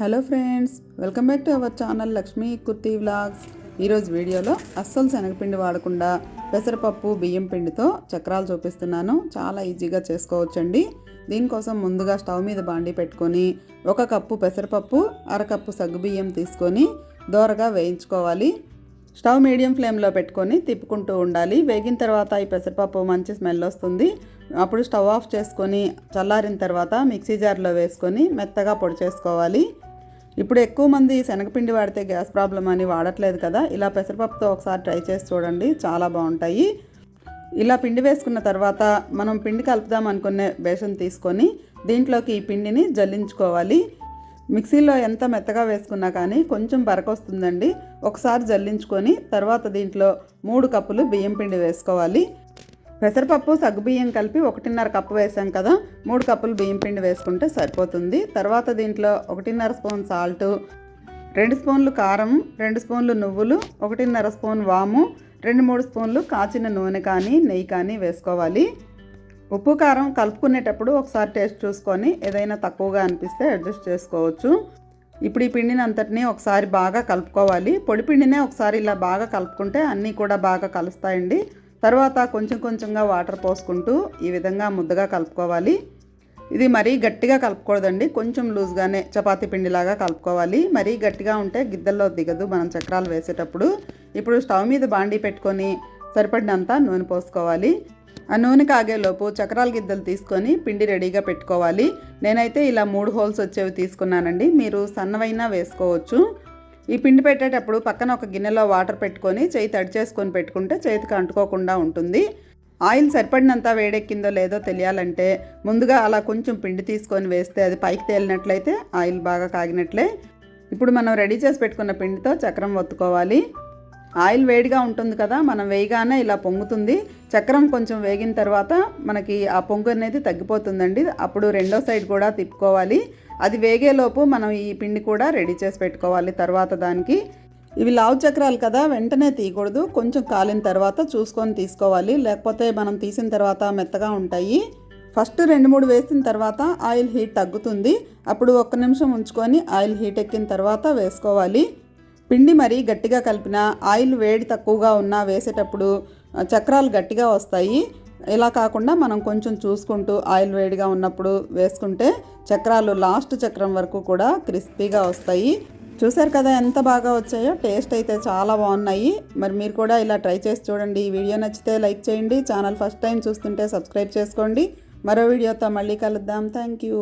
Hello friends welcome back to our channel Lakshmi kurti vlogs. ఈరోజు వీడియోలో అస్సలు శనగపిండి వాడకుండా పెసరపప్పు బియ్యం పిండితో చక్రాలు చూపిస్తున్నాను. చాలా ఈజీగా చేసుకోవచ్చండి. దీనికోసం ముందుగా స్టవ్ మీద బాండి పెట్టుకొని ఒక కప్పు పెసరపప్పు అరకప్పు సగ్గుబియ్యం తీసుకొని దోరగా వేయించుకోవాలి. స్టవ్ మీడియం ఫ్లేమ్లో పెట్టుకొని తిప్పుకుంటూ ఉండాలి. వేగిన తర్వాత ఈ పెసరపప్పు మంచి స్మెల్ వస్తుంది. అప్పుడు స్టవ్ ఆఫ్ చేసుకొని చల్లారిన తర్వాత మిక్సీ జార్లో వేసుకొని మెత్తగా పొడి చేసుకోవాలి. ఇప్పుడు ఎక్కువ మంది శనగపిండి వాడితే గ్యాస్ ప్రాబ్లం అని వాడట్లేదు కదా. ఇలా పెసరపప్పుతో ఒకసారి ట్రై చేసి చూడండి. చాలా బాగుంటాయి. ఇలా పిండి వేసుకున్న తర్వాత మనం పిండి కలుపుదాం అనుకునే బేషన్ తీసుకొని దీంట్లోకి ఈ పిండిని జల్లించుకోవాలి. మిక్సీలో ఎంత మెత్తగా వేసుకున్నా కానీ కొంచెం బరకొస్తుందండి. ఒకసారి జల్లించుకొని తర్వాత దీంట్లో మూడు కప్పులు బియ్యం పిండి వేసుకోవాలి. పెసరపప్పు సగ్గుబియ్యం కలిపి ఒకటిన్నర కప్పు వేసాం కదా. మూడు కప్పులు బియ్యం పిండి వేసుకుంటే సరిపోతుంది. తర్వాత దీంట్లో ఒకటిన్నర స్పూన్ సాల్టు రెండు స్పూన్లు కారం రెండు స్పూన్లు నువ్వులు ఒకటిన్నర స్పూన్ వాము రెండు మూడు స్పూన్లు కాచిన నూనె కానీ నెయ్యి కానీ వేసుకోవాలి. ఉప్పు కారం కలుపుకునేటప్పుడు ఒకసారి టేస్ట్ చూసుకొని ఏదైనా తక్కువగా అనిపిస్తే అడ్జస్ట్ చేసుకోవచ్చు. ఇప్పుడు ఈ పిండిని అంతటినీ ఒకసారి బాగా కలుపుకోవాలి. పొడి పిండినే ఒకసారి ఇలా బాగా కలుపుకుంటే అన్నీ కూడా బాగా కలుస్తాయండి. తర్వాత కొంచెం కొంచెంగా వాటర్ పోసుకుంటూ ఈ విధంగా ముద్దగా కలుపుకోవాలి. ఇది మరీ గట్టిగా కలుపుకూడదండి కొంచెం లూజ్గానే చపాతీ పిండిలాగా కలుపుకోవాలి. మరీ గట్టిగా ఉంటే గిద్దల్లో దిగదు మనం చక్రాలు వేసేటప్పుడు. ఇప్పుడు స్టవ్ మీద బాండీ పెట్టుకొని సరిపడినంత నూనె పోసుకోవాలి. ఆ నూనె కాగేలోపు చక్రాల గిద్దలు తీసుకొని పిండి రెడీగా పెట్టుకోవాలి. నేనైతే ఇలా మూడు హోల్స్ వచ్చేవి తీసుకున్నానండి. మీరు సన్నవైనా వేసుకోవచ్చు. ఈ పిండి పెట్టేటప్పుడు పక్కన ఒక గిన్నెలో వాటర్ పెట్టుకొని చేయి తడి చేసుకొని పెట్టుకుంటే చేతికి అంటుకోకుండా ఉంటుంది. ఆయిల్ సరిపడినంత వేడెక్కిందో లేదో తెలియాలంటే ముందుగా అలా కొంచెం పిండి తీసుకొని వేస్తే అది పైకి తేలినట్లయితే ఆయిల్ బాగా కాగినట్లే. ఇప్పుడు మనం రెడీ చేసి పెట్టుకున్న పిండితో చక్రం ఒత్తుకోవాలి. ఆయిల్ వేడిగా ఉంటుంది కదా మనం వేయగానే ఇలా పొంగుతుంది. చక్రం కొంచెం వేగిన తర్వాత మనకి ఆ పొంగు అనేది తగ్గిపోతుందండి. అప్పుడు రెండో సైడ్ కూడా తిప్పుకోవాలి. అది వేగేలోపు మనం ఈ పిండి కూడా రెడీ చేసి పెట్టుకోవాలి తర్వాత దానికి. ఇవి లావు చక్రాలు కదా వెంటనే తీయకూడదు. కొంచెం కాలిన తర్వాత చూసుకొని తీసుకోవాలి. లేకపోతే మనం తీసిన తర్వాత మెత్తగా ఉంటాయి. ఫస్ట్ రెండు మూడు వేసిన తర్వాత ఆయిల్ హీట్ తగ్గుతుంది. అప్పుడు ఒక్క నిమిషం ఉంచుకొని ఆయిల్ హీట్ ఎక్కిన తర్వాత వేసుకోవాలి. పిండి మరీ గట్టిగా కలిపిన ఆయిల్ వేడి తక్కువగా ఉన్నా వేసేటప్పుడు చక్రాలు గట్టిగా వస్తాయి. ఇలా కాకుండా మనం కొంచెం చూసుకుంటూ ఆయిల్ వేడిగా ఉన్నప్పుడు వేసుకుంటే చక్రాలు లాస్ట్ చక్రం వరకు కూడా క్రిస్పీగా వస్తాయి. చూసారు కదా ఎంత బాగా వచ్చాయో? టేస్ట్ అయితే చాలా బాగున్నాయి. మరి మీరు కూడా ఇలా ట్రై చేసి చూడండి. ఈ వీడియో నచ్చితే లైక్ చేయండి. ఛానల్ ఫస్ట్ టైం చూస్తుంటే సబ్స్క్రైబ్ చేసుకోండి. మరో వీడియోతో మళ్ళీ కలుద్దాం. Thank you.